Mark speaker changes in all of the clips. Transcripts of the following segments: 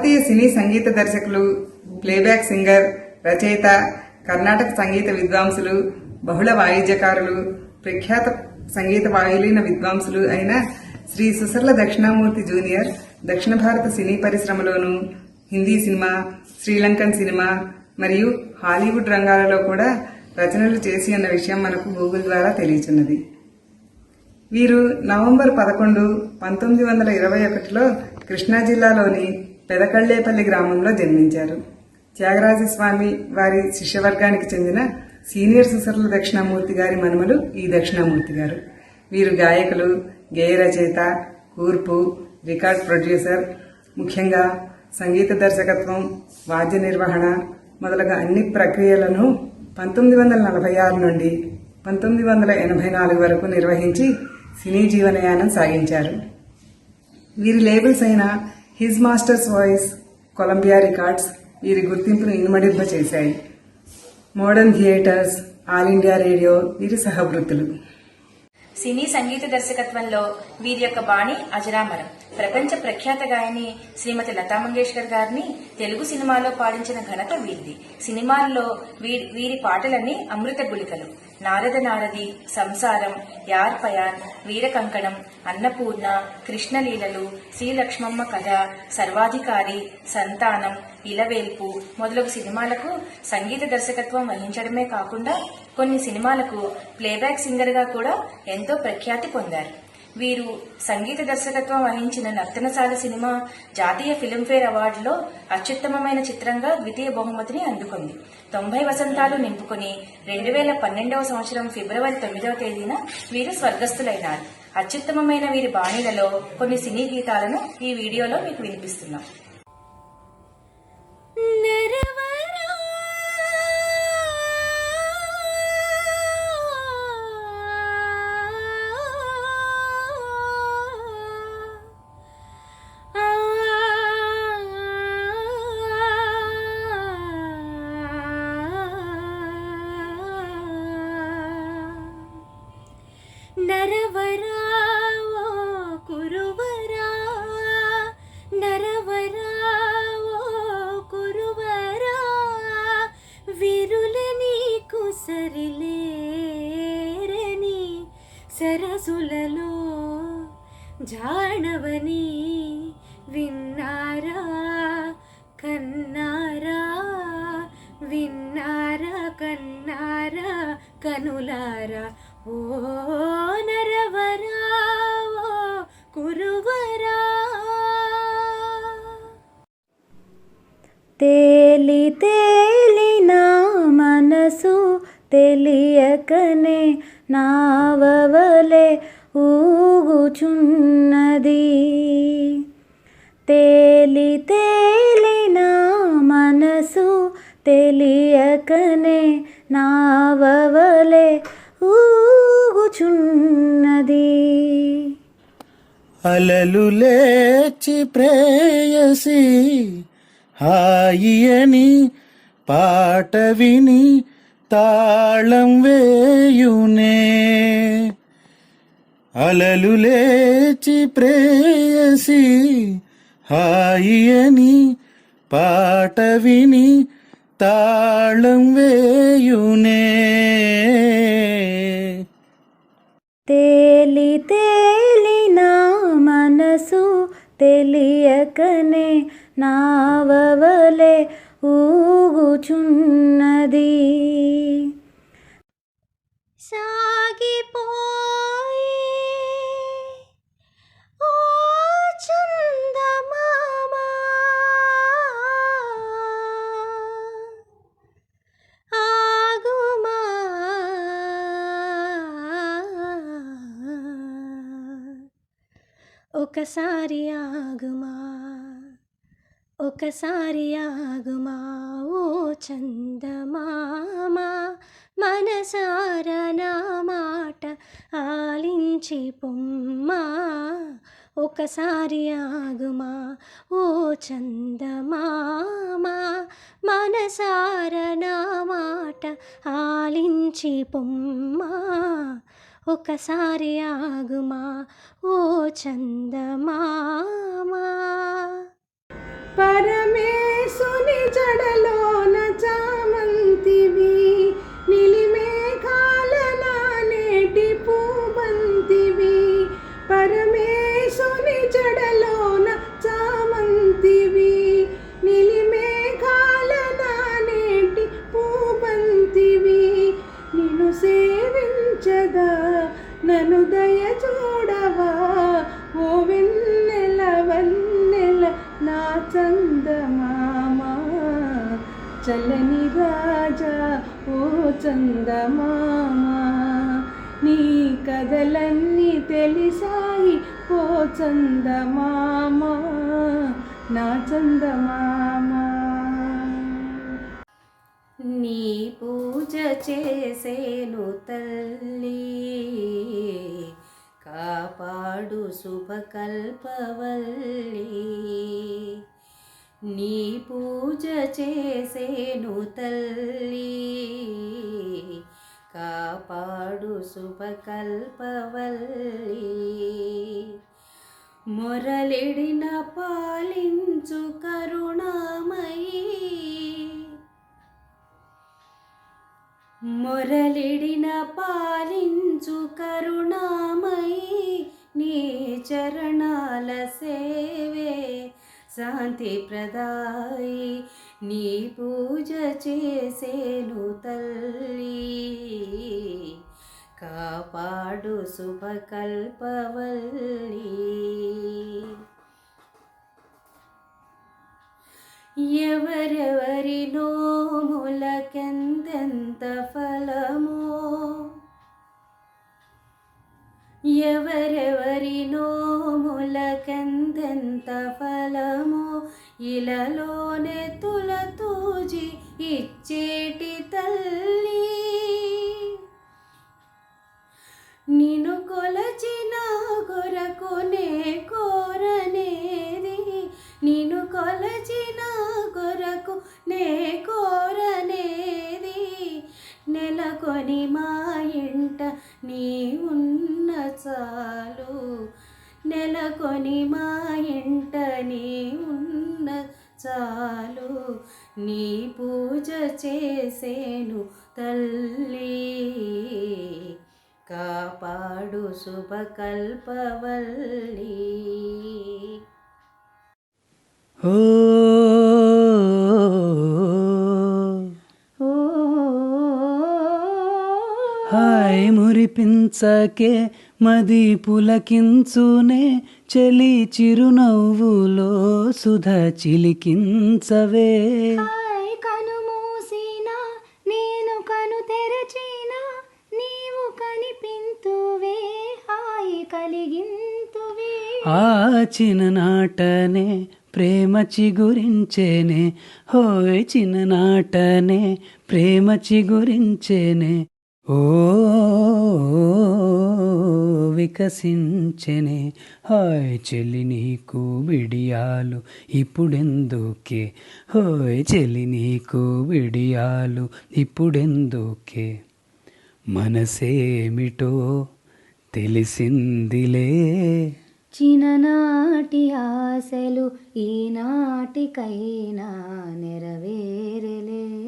Speaker 1: భారతీయ సినీ సంగీత దర్శకులు playback singer రచయిత కర్ణాటక సంగీత విద్వాంసులు బహుళ వాయిద్యకారులు ప్రఖ్యాత సంగీత వాయులీన విద్వాంసులు అయిన శ్రీ సుసర్ల దక్షిణామూర్తి జూనియర్ దక్షిణ భారత సినీ పరిశ్రమలోను హిందీ సినిమా శ్రీలంకన్ సినిమా మరియు హాలీవుడ్ రంగాలలో కూడా రచనలు చేసి అన్న విషయం మనకు గూగుల్ ద్వారా తెలియచున్నది. వీరు నవంబర్ పదకొండు పంతొమ్మిది వందల ఇరవై ఒకటిలో కృష్ణా జిల్లాలోని పెదకళ్ళేపల్లి గ్రామంలో జన్మించారు. త్యాగరాజస్వామి వారి శిష్యవర్గానికి చెందిన సీనియర్ సుసర్ల దక్షిణామూర్తి గారి మనుమలు ఈ దక్షిణామూర్తి గారు. వీరు గాయకులు గేయ రచయిత కూర్పు రికార్డ్ ప్రొడ్యూసర్ ముఖ్యంగా సంగీత దర్శకత్వం వాద్య నిర్వహణ మొదలగు అన్ని ప్రక్రియలను పంతొమ్మిది వందల నలభై ఆరు నుండి పంతొమ్మిది వందల ఎనభై నాలుగు వరకు నిర్వహించి సినీ జీవనయానం సాగించారు. వీరి లేబుల్స్ అయిన his master's voice Columbia records వీరి గుర్తింపును ఇనుమడింప చేశాయి. Modern theatres all India radio వీరి సహవృత్తులు.
Speaker 2: సినీ సంగీత దర్శకత్వంలో వీరి యొక్క బాణి అజరామరం. ప్రపంచ ప్రఖ్యాత గాయని శ్రీమతి లతా మంగేష్కర్ గారిని తెలుగు సినిమాలో పాడించిన ఘనత వీరిది. సినిమాల్లో వీ- వీరి పాటలన్నీ అమృత గుళికలు. నారద నారది సంసారం యార్ పయాన్ అన్నపూర్ణ కృష్ణలీలలు శ్రీ లక్ష్మమ్మ కథ సర్వాధికారి సంతానం ఇలవేల్పు మొదలగు సినిమాలకు సంగీత దర్శకత్వం వహించడమే కాకుండా కొన్ని సినిమాలకు ప్లేబ్యాక్ సింగర్గా కూడా ఎంతో ప్రఖ్యాతి పొందారు. వీరు సంగీత దర్శకత్వం వహించిన నర్తనశాల సినిమా జాతీయ ఫిల్మ్ఫేర్ అవార్డులో అత్యుత్తమమైన చిత్రంగా ద్వితీయ బహుమతిని అందుకుంది. తొంభై వసంతాలు నింపుకుని రెండు వేల పన్నెండవ సంవత్సరం ఫిబ్రవరి తొమ్మిదవ తేదీన వీరు స్వర్గస్థులైనారు. అత్యుత్తమమైన వీరి బాణీలలో కొన్ని సినీ గీతాలను ఈ వీడియోలో మీకు వినిపిస్తున్నాం.
Speaker 3: జాణవని విన్నారా? కన్నారా? విన్నారా? కన్నారా? కనులారా? ఓ నరవరా ఓ కురువరా? తేలి తేలి నా మనసు తెలియకనే నావవలే ఊగుచున్నది. తేలి తేలి నా మనసు తెలియకనే నావవలే ఊగుచున్నది.
Speaker 4: అలలు లేచి ప్రేయసి హాయియని పాట విని తాళం వేయునే. అలలు లేచి ప్రేయసి హాయియని పాట విని తాళం వేయునే.
Speaker 3: తేలి తేలి నా మనసు తెలియకనే నావవలే ఊగుచున్నది. ఒకసారి ఆగుమా ఒకసారి ఆగుమా ఓ చందమామా మనసార నా మాట ఆలించి పొమ్మా ఒకసారి ఆగుమా ఓ చందమామా మనసార నా మాట ఆలించి పొమ్మా ఒకసారి ఆగుమా? ఓ చందమామా!
Speaker 5: పరమేశుని జడలోన చామంతివి చందమామ నా చందమామ. నీ పూజ చేసేను తల్లి కాపాడు శుభకల్పవల్లి. నీ పూజ చేసేను తల్లి కాపాడు శుభకల్పవల్లి. మొరలిడిన పాలించు కరుణామయీ. మొరలిడిన పాలించు కరుణామయీ నీ చరణాల సేవే. శాంతి ప్రదాయి నీ పూజ చేసేను తల్లి. కాపాడు శుభకల్పవల్లి. ఎవరెవరి నోములకెంతెంత ఫలమో ఎవరెవరి నోములకెంతెంత ఫలమో ఇలలోనే తులతూజి ఇచ్చేటి కోరనేది నెలకొని మా ఇంట నీ ఉన్న చాలు. నెలకొని మా ఇంట నీ ఉన్న చాలు. నీ పూజ చేసేను తల్లి. కాపాడు శుభకల్పవల్లి.
Speaker 4: ఓ
Speaker 3: ఓ
Speaker 4: హాయ్ మురిపించకే మది పులకించునే చెలి చిరునవ్వులో సుధ చిలికించవే.
Speaker 3: హాయ్ కను మూసినా నేను కను తెరచినా నీవు కనిపింతువే హాయ్ కలిగింతువే.
Speaker 4: ఆ చిన్ననాటనే ప్రేమ చిగురించేనే హోయ్ చిన్ననాటనే ప్రేమ చిగురించేనే ఓ వికసించెనే. హాయ్ చెల్లి నీకు బిడియాలు ఇప్పుడెందుకే? హోయ్ చెల్లి నీకు బిడియాలు ఇప్పుడెందుకే? మనసేమిటో తెలిసిందిలే.
Speaker 3: చిన్ననాటి ఆశలు ఈనాటికైనా నెరవేరలే.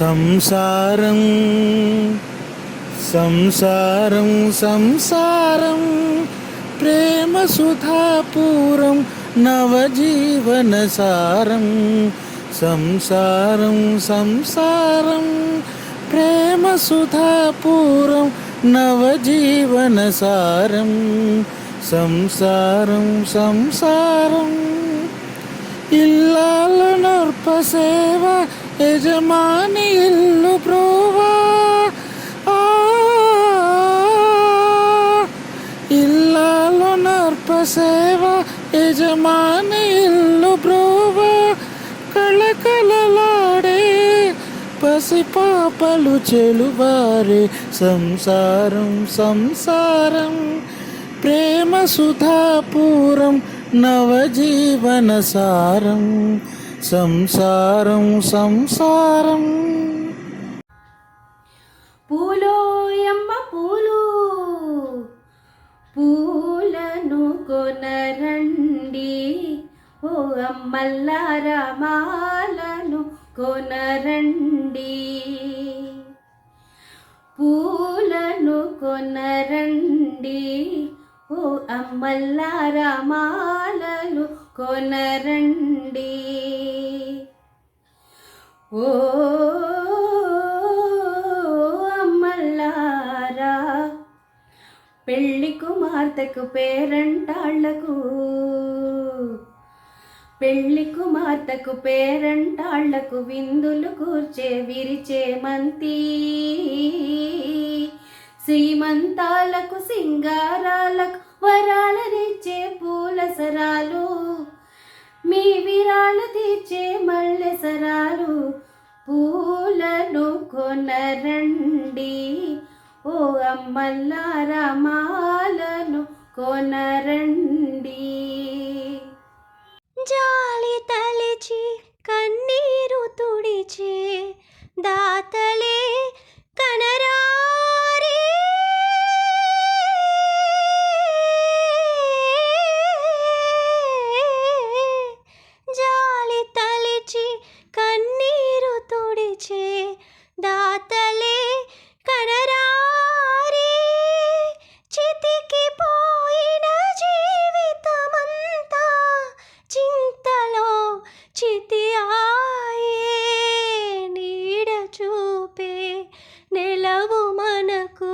Speaker 6: సంసారం సంసారం సంసారం ప్రేమ సుధాపూరం నవజీవన సారం. సంసారం సంసారం ప్రేమ సుధాపూరం నవజీవన సారం. సంసారం సంసారం ఇల్లాల నర్ప సేవ యజమాని ఇల్లు ప్రోవా? ఆ, నర్ప సేవ యజమాని ఇల్లు ప్రోవా? కళకళలాడే పసిపాపలు చెలువారే సంసారం సంసారం. ప్రేమ సుధాపూరం నవజీవన సారం. సంసారం సంసారం.
Speaker 5: పూలోయమ్మ పూలు పూలను కొనరండి. ఓ అమ్మల్లారా మాలను కొనరండి. పూలను కొనరండి. ఓ అమ్మల్లారా మాలలు కొనరండి. ఓ అమ్మల్లారా పెళ్ళి కుమార్తెకు పేరంటాళ్ళకు పెళ్ళి కుమార్తెకు పేరంటాళ్ళకు విందులు కూర్చే విరిచే మంతి. శ్రీమంతాలకు సింగారాలకు వరాలనిచ్చే పూల సరాలు మీ విరాలు తీర్చే మల్లె సరాలు పూలను కొనరండి. ఓ అమ్మల్లారా మాలను కొనరండి.
Speaker 3: జాలి తలిచి కన్నీరు తుడిచే దాతలే దాతలే కనరారే చితికి పోయిన జీవితమంతా చింతలో చితి ఆయే నీడ చూపే నెలవు మనకు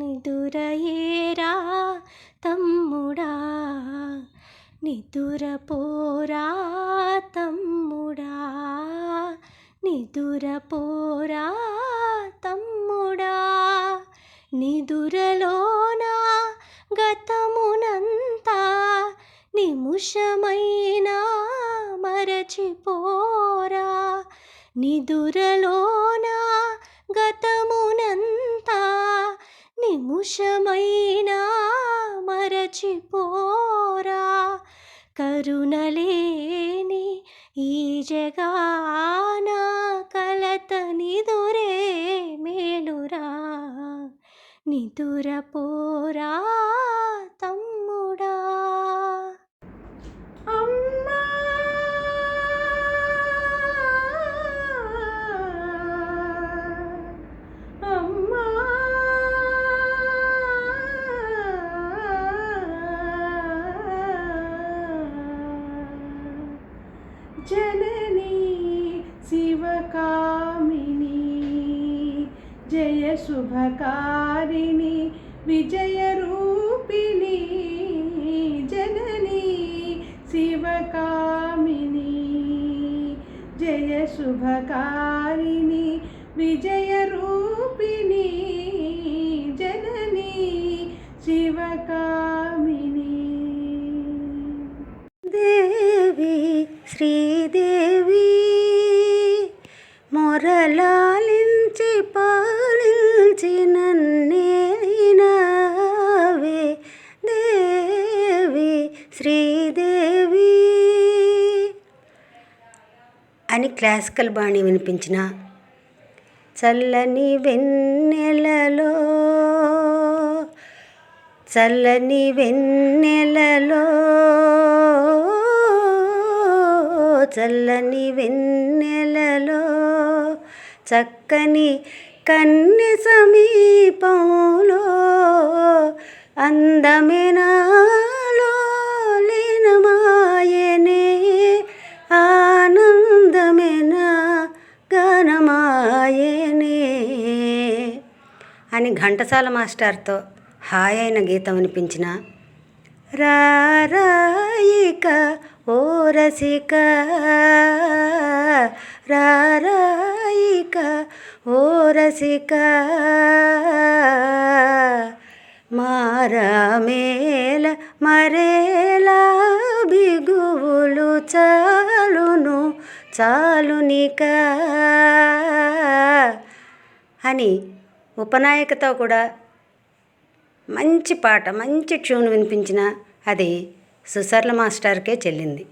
Speaker 3: నిదురయేరా తమ్ముడా నిదురపో నిదురలోన గతమునంతా నిముషమైనా మరచిపోరా. కరుణలేని ఈ జగాన కలత నిదురే మేలురా.
Speaker 5: నిదురపోరా. శుభకారిణి విజయరూపిణి జనని శివకామిని. జయ శుభకారిణి విజయరూపిణి జనని శివకామిని.
Speaker 3: దేవి శ్రీదేవి మొరలాలి అని క్లాసికల్ బాణి వినిపించిన. చల్లని వెన్నెలలో చల్లని వెన్నెలలో చల్లని వెన్నెలలో
Speaker 7: చక్కని కన్య సమీపంలో అందమేనా ఘంటసాల మాస్టర్తో హాయ్ అయిన గీతం వినిపించిన రారాయిక ఓ రసిక రారాయిక ఓ రసిక మారమేల మరేలా బిగువులు చాలును చాలునిక అని ఉపనాయకతో కూడా మంచి పాట మంచి ట్యూన్ వినిపించిన అది సుసర్ల మాస్టర్కే చెల్లింది.